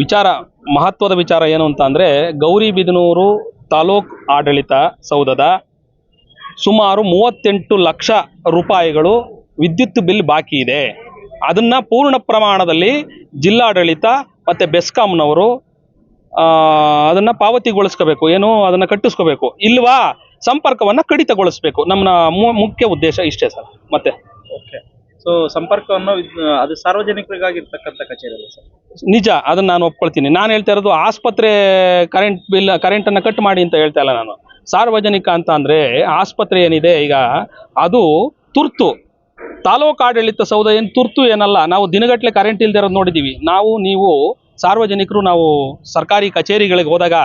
ವಿಚಾರ, ಮಹತ್ವದ ವಿಚಾರ ಏನು ಅಂತ ಅಂದರೆ ಗೌರಿಬಿದನೂರು ತಾಲೂಕ್ ಆಡಳಿತ ಸೌಧದ ಸುಮಾರು ಮೂವತ್ತೆಂಟು ಲಕ್ಷ ರೂಪಾಯಿಗಳು ವಿದ್ಯುತ್ ಬಿಲ್ ಬಾಕಿ ಇದೆ. ಅದನ್ನ ಪೂರ್ಣ ಪ್ರಮಾಣದಲ್ಲಿ ಜಿಲ್ಲಾಡಳಿತ ಮತ್ತು ಬೆಸ್ಕಾಂನವರು ಅದನ್ನು ಪಾವತಿಗೊಳಿಸ್ಕೋಬೇಕು. ಏನು? ಅದನ್ನು ಕಟ್ಟಿಸ್ಕೋಬೇಕು. ಇಲ್ವಾ? ಸಂಪರ್ಕವನ್ನು ಕಡಿತಗೊಳಿಸ್ಬೇಕು. ನಮ್ಮ ಮುಖ್ಯ ಉದ್ದೇಶ ಇಷ್ಟೇ ಸರ್. ಮತ್ತೆ? ಸೊ ಸಂಪರ್ಕವನ್ನು ಅದು ಸಾರ್ವಜನಿಕರಿಗಾಗಿರ್ತಕ್ಕಂಥ ಕಚೇರಿ ಅಲ್ಲ ಸರ್. ನಿಜ, ಅದನ್ನ ನಾನು ಒಪ್ಕೊಳ್ತೀನಿ. ನಾನು ಹೇಳ್ತಾ ಇರೋದು ಆಸ್ಪತ್ರೆ ಕರೆಂಟ್ ಬಿಲ್ ಕರೆಂಟನ್ನು ಕಟ್ ಮಾಡಿ ಅಂತ ಹೇಳ್ತಾ ಇಲ್ಲ ನಾನು. ಸಾರ್ವಜನಿಕ ಅಂತ ಅಂದರೆ ಆಸ್ಪತ್ರೆ ಏನಿದೆ ಈಗ, ಅದು ತುರ್ತು. ತಾಲೂಕು ಆಡಳಿತ ಸೌಧ ಏನು ತುರ್ತು ಏನಲ್ಲ, ನಾವು ದಿನಗಟ್ಟಲೆ ಕರೆಂಟ್ ಇಲ್ದೇ ಇರೋದು ನೋಡಿದ್ದೀವಿ ನಾವು, ನೀವು ಸಾರ್ವಜನಿಕರು, ನಾವು ಸರ್ಕಾರಿ ಕಚೇರಿಗಳಿಗೆ ಹೋದಾಗ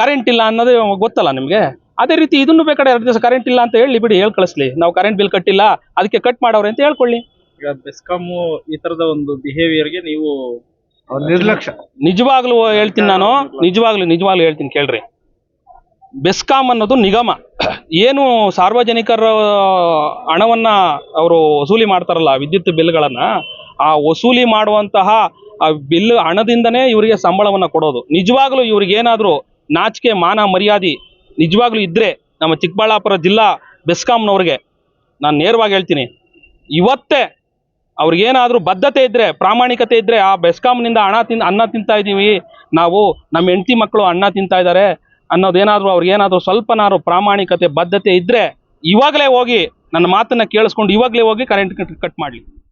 ಕರೆಂಟ್ ಇಲ್ಲ ಅನ್ನೋದೇ ಗೊತ್ತಲ್ಲ ನಿಮಗೆ? ಅದೇ ರೀತಿ ಇದನ್ನು ಬೇಕಾದ್ರೆ ಎರಡು ದಿವಸ ಕರೆಂಟ್ ಇಲ್ಲ ಅಂತ ಹೇಳಿ ಬಿಡಿ ಹೇಳಿ ಕಳಿಸ್ಲಿ. ನಾವು ಕರೆಂಟ್ ಬಿಲ್ ಕಟ್ಟಿಲ್ಲ ಅದಕ್ಕೆ ಕಟ್ ಮಾಡವ್ರೆ ಅಂತ ಹೇಳ್ಕೊಳ್ಳಿ. ಈಗ ಬೆಸ್ಕಾಮ್ ಈ ತರದ ಒಂದು ಬಿಹೇವಿಯರ್ಗೆ ನೀವು ನಿರ್ಲಕ್ಷ್ಯ. ನಿಜವಾಗ್ಲೂ ಹೇಳ್ತೀನಿ ನಾನು ನಿಜವಾಗ್ಲೂ ನಿಜವಾಗ್ಲೂ ಹೇಳ್ತೀನಿ ಕೇಳ್ರಿ. ಬೆಸ್ಕಾಂ ಅನ್ನೋದು ನಿಗಮ. ಏನು ಸಾರ್ವಜನಿಕರ ಹಣವನ್ನ ಅವರು ವಸೂಲಿ ಮಾಡ್ತಾರಲ್ಲ ವಿದ್ಯುತ್ ಬಿಲ್ಗಳನ್ನ ಆ ವಸೂಲಿ ಮಾಡುವಂತಹ ಆ ಬಿಲ್ ಹಣದಿಂದನೇ ಇವರಿಗೆ ಸಂಬಳವನ್ನ ಕೊಡೋದು. ನಿಜವಾಗ್ಲೂ ಇವ್ರಿಗೆ ಏನಾದರೂ ನಾಚಿಕೆ ಮಾನ ಮರ್ಯಾದೆ ನಿಜವಾಗ್ಲೂ ಇದ್ರೆ ನಮ್ಮ ಚಿಕ್ಕಬಳ್ಳಾಪುರ ಜಿಲ್ಲಾ ಬೆಸ್ಕಾಂನವ್ರಿಗೆ ನಾನು ನೇರವಾಗಿ ಹೇಳ್ತೀನಿ. ಇವತ್ತೇ ಅವ್ರಿಗೇನಾದರೂ ಬದ್ಧತೆ ಇದ್ದರೆ ಪ್ರಾಮಾಣಿಕತೆ ಇದ್ದರೆ ಆ ಬೆಸ್ಕಾಂನಿಂದ ಹಣ ತಿನ್, ಅನ್ನ ತಿಂತಾ ಇದ್ದೀವಿ. ನಾವು ನಮ್ಮ ಹೆಂಡತಿ ಮಕ್ಕಳು ಅನ್ನ ತಿಂತಾ ಇದ್ದಾರೆ ಅನ್ನೋದೇನಾದರೂ ಅವ್ರಿಗೇನಾದರೂ ಸ್ವಲ್ಪನಾದ್ರು ಪ್ರಾಮಾಣಿಕತೆ, ಬದ್ಧತೆ ಇದ್ದರೆ ಇವಾಗಲೇ ಹೋಗಿ ನನ್ನ ಮಾತನ್ನು ಕೇಳಿಸ್ಕೊಂಡು ಇವಾಗಲೇ ಹೋಗಿ ಕರೆಂಟ್ ಕಟ್ ಮಾಡಲಿ.